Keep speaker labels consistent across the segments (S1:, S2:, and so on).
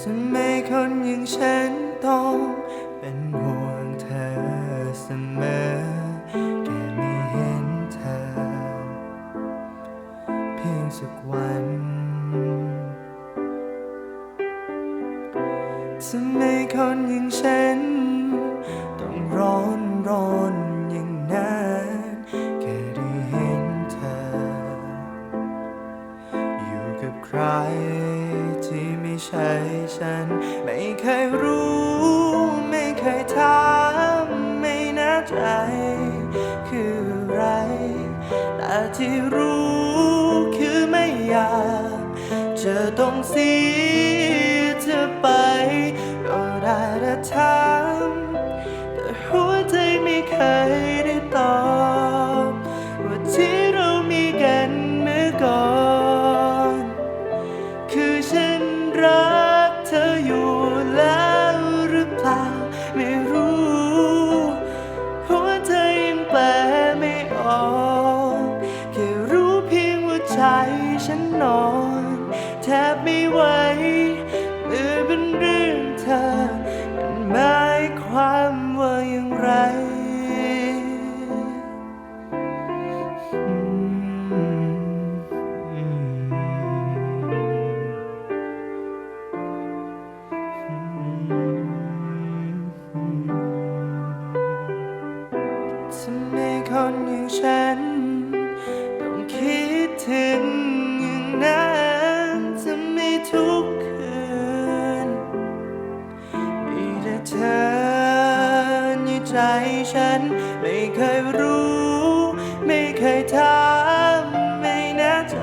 S1: จะไม่คนอย่างฉันต้อง ที่ไม่ใช่ฉัน ไม่เคยรู้ ไม่เคยถามไม่แน่ใจ คืออะไร แต่ที่รู้คือไม่อยากจะต้องเสียเธอไป ก็ได้แต่ถามแต่หัวใจไม่เคยได้ ฉันนอน แทบไม่ไหวมือเป็นเรื่องเธอเป็นหมายความว่าอย่างไร ใจฉัน ไม่เคยรู้ ไม่เคยถามไม่แน่ใจ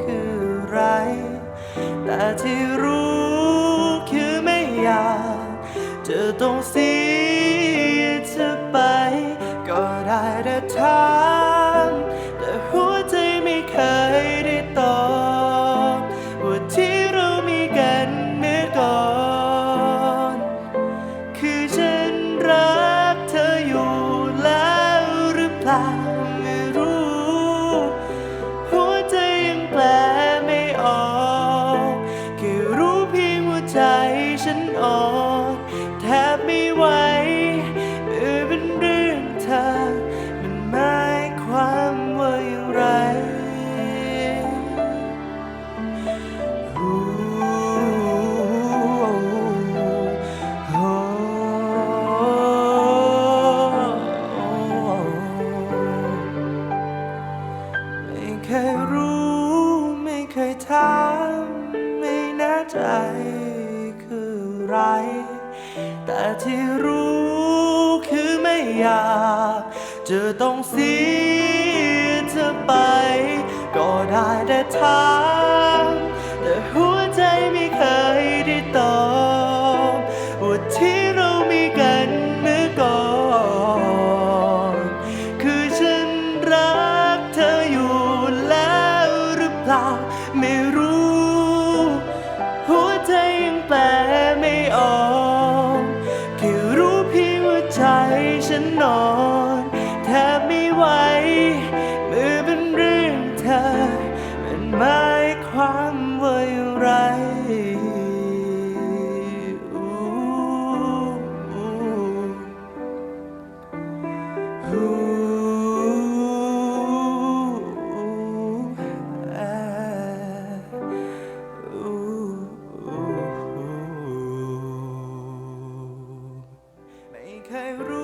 S1: คือไร แต่ที่รู้คือไม่อยากจะต้องเสียเธอไป ก็ได้แต่ถาม อ่อนแทบไม่ไหวเมื่อเป็นเรื่องเธอมันหมายความว่าอย่างไรไม่เคยรู้ ไม่เคยถามไม่แน่ใจ ไร แต่ที่รู้คือไม่อยากจะต้องเสียเธอไป ก็ได้แต่ถามแต่หัวใจไม่เคยได้ตอบว่าที่เรามีกันเมื่อก่อน คือฉันรักเธออยู่แล้วหรือเปล่า ไม่รู้ อนแทบไม่ไหวมือเป็นเรื่องเธอ มันหมายความว่าอย่างไรไม่เคยรู้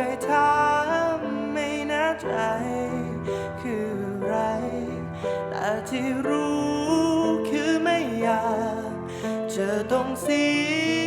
S1: เคยถามไม่แน่ใจ คืออะไร แต่ที่รู้คือไม่อยากจะต้องเสีย